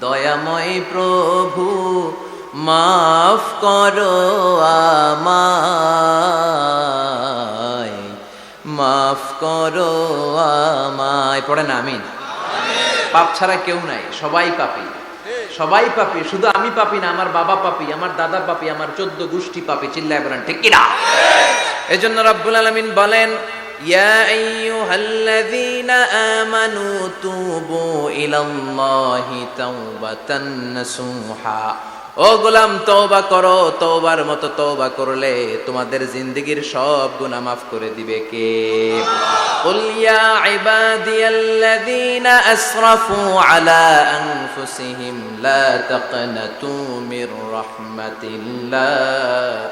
দয়াময় প্রভু, মাফ করো আমায়, মাফ করো আমায়। পড়ে না, আমিন। পাপ ছাড়া কেউ নাই, সবাই পাপি। সবাই পাপী, শুধু আমি পাপি না, আমার বাবা পাপি, আমার দাদা পাপি, আমার চোদ্দ গোষ্ঠী পাপি, চিল্লায় বলেন, ঠিক কিনা এজন্য রব্বুল আলামিন বলেন ইয়া আইয়ুহাল্লাযীনা আমানু তুবু ইলাল্লাহি তাওবাতান নাসুহা ও গোলাম তওবা করো তওবার মতো তওবা করলে তোমাদের জিন্দেগীর সব গুনাহ মাফ করে দিবে কে قل يا عبادي الذين أسرفوا على أنفسهم لا تقنطوا من رحمة الله